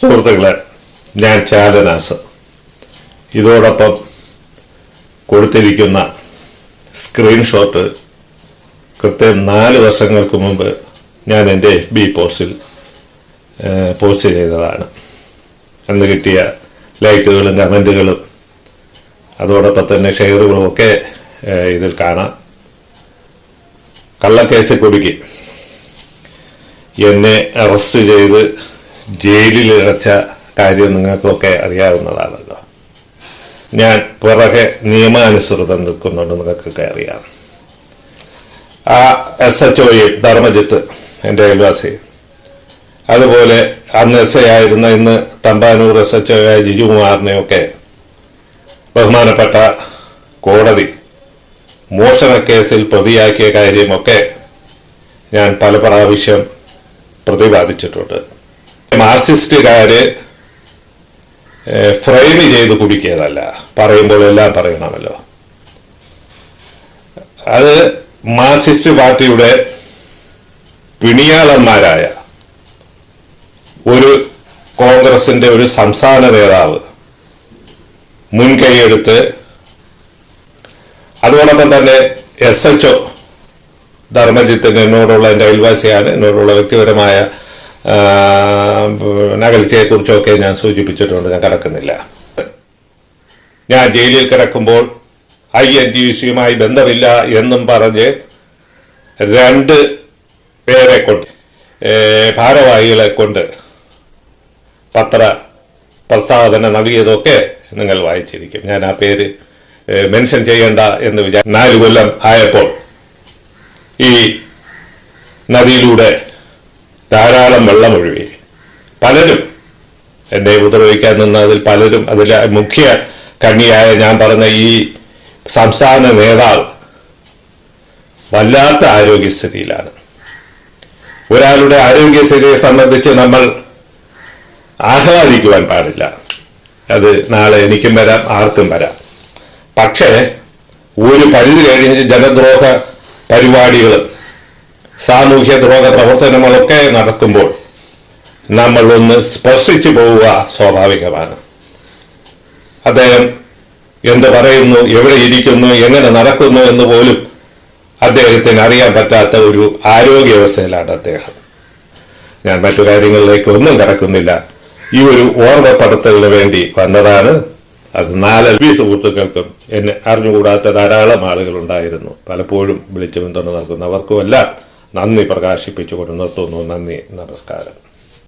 സുഹൃത്തുക്കളെ ഞാൻ ചാലനാസ്. ഇതോടൊപ്പം കൊടുത്തിരിക്കുന്ന സ്ക്രീൻഷോട്ട് കൃത്യം നാല് വർഷങ്ങൾക്ക് മുമ്പ് ഞാൻ എന്റെ എഫ് ബി പോസ്റ്റിൽ പോസ്റ്റ് ചെയ്തതാണ്. അന്ന് കിട്ടിയ ലൈക്കുകളും കമന്റുകളും അതോടൊപ്പം തന്നെ ഷെയറുകളും ഒക്കെ ഇതിൽ കാണാം. കള്ളക്കേസിൽ കുടുക്കി എന്നെ അറസ്റ്റ് ചെയ്ത് ജയിലിൽ അടച്ച കാര്യം നിങ്ങൾക്കൊക്കെ അറിയാവുന്നതാണല്ലോ. ഞാൻ പുറകെ നിയമാനുസൃതം നിൽക്കുന്നുണ്ട് നിങ്ങൾക്കൊക്കെ അറിയാം. ആ എസ് എച്ച് ഒയും ധർമ്മജിത്ത് എന്റെ അയൽവാസി. അതുപോലെ അന്ന് എസ് ഐ ആയിരുന്ന ഇന്ന് തമ്പാനൂർ എസ് എച്ച് ഒ ആയ ജിജുകുമാറിനെയൊക്കെ ബഹുമാനപ്പെട്ട കോടതി മോഷണക്കേസിൽ പ്രതിയാക്കിയ കാര്യമൊക്കെ ഞാൻ പല പ്രാവശ്യം പ്രതിപാദിച്ചിട്ടുണ്ട്. മാർക്സിസ്റ്റുകാര് ഏഹ്, ഫ്രെയിം ചെയ്ത് കുടിക്കിയതല്ല. പറയുമ്പോൾ എല്ലാം പറയണമല്ലോ. അത് മാർസിസ്റ്റ് പാർട്ടിയുടെ പിണിയാളന്മാരായ ഒരു കോൺഗ്രസിന്റെ ഒരു സംസ്ഥാന നേതാവ് മുൻകൈയെടുത്ത് അതോടൊപ്പം തന്നെ എസ് എച്ച് ഒ ധർമ്മജിത്തിന് എന്നോടുള്ള എന്റെ അയൽവാസിയാണ് എന്നോടുള്ള വ്യക്തിപരമായ നകൽച്ചയെ കുറിച്ചൊക്കെ ഞാൻ സൂചിപ്പിച്ചിട്ടുണ്ട് ഞാൻ കിടക്കുന്നില്ല. ഞാൻ ജയിലിൽ കിടക്കുമ്പോൾ ഐ എൻ ടി സിയുമായി ബന്ധമില്ല എന്നും പറഞ്ഞ് രണ്ട് പേരെ കൊണ്ട് ഭാരവാഹികളെ കൊണ്ട് പത്ര പ്രസ്താവന നൽകിയതൊക്കെ നിങ്ങൾ വായിച്ചിരിക്കും. ഞാൻ ആ പേര് മെൻഷൻ ചെയ്യേണ്ട എന്ന് വിചാരിച്ചു നാല് കൊല്ലം ആയപ്പോൾ ഈ നദിയിലൂടെ ധാരാളം വെള്ളം ഒഴുകി. പലരും എന്നെ ഉപദ്രവിക്കാൻ നിന്നതിൽ പലരും അതിൽ മുഖ്യ കണ്ണിയായ ഞാൻ പറഞ്ഞ ഈ സംസ്ഥാന നേതാവ് വല്ലാത്ത ആരോഗ്യസ്ഥിതിയിലാണ്. ഒരാളുടെ ആരോഗ്യസ്ഥിതിയെ സംബന്ധിച്ച് നമ്മൾ ആഹ്ലാദിക്കുവാൻ പാടില്ല. അത് നാളെ എനിക്കും വരാം ആർക്കും വരാം. പക്ഷേ ഒരു പരിധി കഴിഞ്ഞ് ജനദ്രോഹ പരിപാടികളും സാമൂഹ്യ ദ്രോഹ പ്രവർത്തനങ്ങളൊക്കെ നടക്കുമ്പോൾ നമ്മൾ ഒന്ന് സ്പർശിച്ചു പോവുക സ്വാഭാവികമാണ്. അദ്ദേഹം എന്ത് പറയുന്നു എവിടെ ഇരിക്കുന്നു എങ്ങനെ നടക്കുന്നു എന്ന് പോലും അദ്ദേഹത്തിന് അറിയാൻ പറ്റാത്ത ഒരു ആരോഗ്യാവസ്ഥയിലാണ് അദ്ദേഹം. ഞാൻ മറ്റു കാര്യങ്ങളിലേക്ക് ഒന്നും കടക്കുന്നില്ല. ഈ ഒരു ഓർമ്മപ്പെടുത്തലിന് വേണ്ടി വന്നതാണ്. അത് നാല് എൽ സുഹൃത്തുക്കൾക്കും എന്നെ അറിഞ്ഞുകൂടാത്ത ധാരാളം ആളുകൾ ഉണ്ടായിരുന്നു. പലപ്പോഴും വിളിച്ചു പിന്തുണ നൽകുന്നവർക്കും എല്ലാം നന്ദി പ്രകാശിപ്പിച്ചുകൊണ്ട് നിർത്തുന്നു. നന്ദി നമസ്കാരം.